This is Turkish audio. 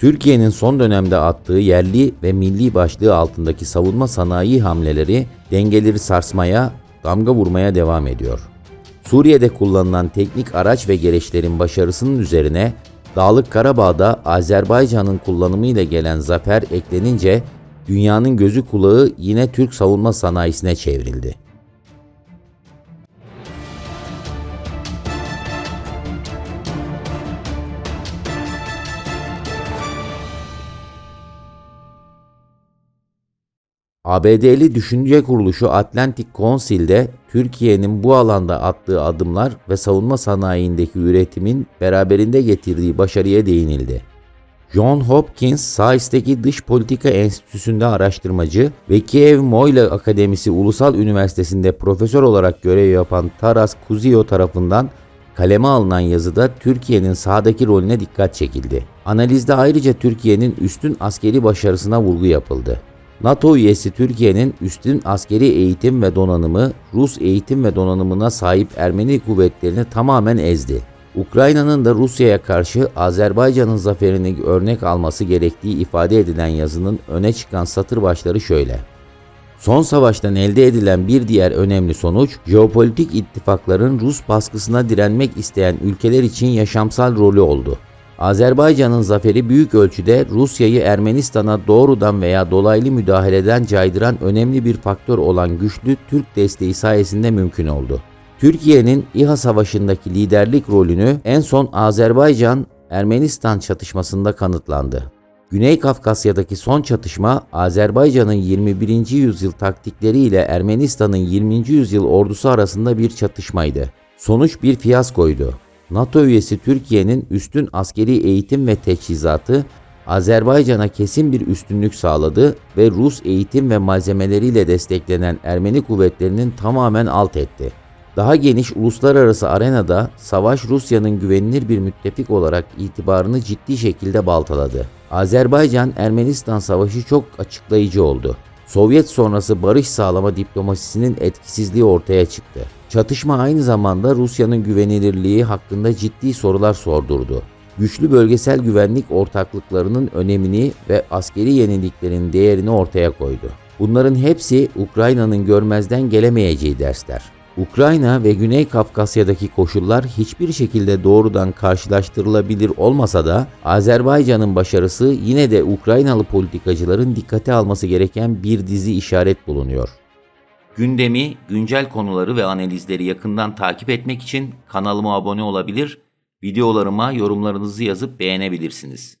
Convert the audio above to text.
Türkiye'nin son dönemde attığı yerli ve milli başlığı altındaki savunma sanayi hamleleri dengeleri sarsmaya, damga vurmaya devam ediyor. Suriye'de kullanılan teknik araç ve gereçlerin başarısının üzerine Dağlık Karabağ'da Azerbaycan'ın kullanımıyla gelen zafer eklenince dünyanın gözü kulağı yine Türk savunma sanayisine çevrildi. ABD'li düşünce kuruluşu Atlantic Council'de Türkiye'nin bu alanda attığı adımlar ve savunma sanayindeki üretimin beraberinde getirdiği başarıya değinildi. John Hopkins, Sais'teki Dış Politika Enstitüsü'nde araştırmacı ve Kiev Moyle Akademisi Ulusal Üniversitesi'nde profesör olarak görev yapan Taras Kuzio tarafından kaleme alınan yazıda Türkiye'nin sahadaki rolüne dikkat çekildi. Analizde ayrıca Türkiye'nin üstün askeri başarısına vurgu yapıldı. NATO üyesi Türkiye'nin üstün askeri eğitim ve donanımı, Rus eğitim ve donanımına sahip Ermeni kuvvetlerini tamamen ezdi. Ukrayna'nın da Rusya'ya karşı Azerbaycan'ın zaferini örnek alması gerektiği ifade edilen yazının öne çıkan satır başları şöyle. Son savaştan elde edilen bir diğer önemli sonuç, jeopolitik ittifakların Rus baskısına direnmek isteyen ülkeler için yaşamsal rolü oldu. Azerbaycan'ın zaferi büyük ölçüde Rusya'yı Ermenistan'a doğrudan veya dolaylı müdahaleden caydıran önemli bir faktör olan güçlü Türk desteği sayesinde mümkün oldu. Türkiye'nin İHA Savaşı'ndaki liderlik rolünü en son Azerbaycan-Ermenistan çatışmasında kanıtlandı. Güney Kafkasya'daki son çatışma Azerbaycan'ın 21. yüzyıl taktikleri ile Ermenistan'ın 20. yüzyıl ordusu arasında bir çatışmaydı. Sonuç bir fiyaskoydu. NATO üyesi Türkiye'nin üstün askeri eğitim ve teçhizatı Azerbaycan'a kesin bir üstünlük sağladı ve Rus eğitim ve malzemeleriyle desteklenen Ermeni kuvvetlerinin tamamen alt etti. Daha geniş uluslararası arenada savaş Rusya'nın güvenilir bir müttefik olarak itibarını ciddi şekilde baltaladı. Azerbaycan-Ermenistan savaşı çok açıklayıcı oldu. Sovyet sonrası barış sağlama diplomasisinin etkisizliği ortaya çıktı. Çatışma aynı zamanda Rusya'nın güvenilirliği hakkında ciddi sorular sordurdu. Güçlü bölgesel güvenlik ortaklıklarının önemini ve askeri yeniliklerin değerini ortaya koydu. Bunların hepsi Ukrayna'nın görmezden gelemeyeceği dersler. Ukrayna ve Güney Kafkasya'daki koşullar hiçbir şekilde doğrudan karşılaştırılabilir olmasa da Azerbaycan'ın başarısı yine de Ukraynalı politikacıların dikkate alması gereken bir dizi işaret bulunuyor. Gündemi, güncel konuları ve analizleri yakından takip etmek için kanalıma abone olabilir, videolarıma yorumlarınızı yazıp beğenebilirsiniz.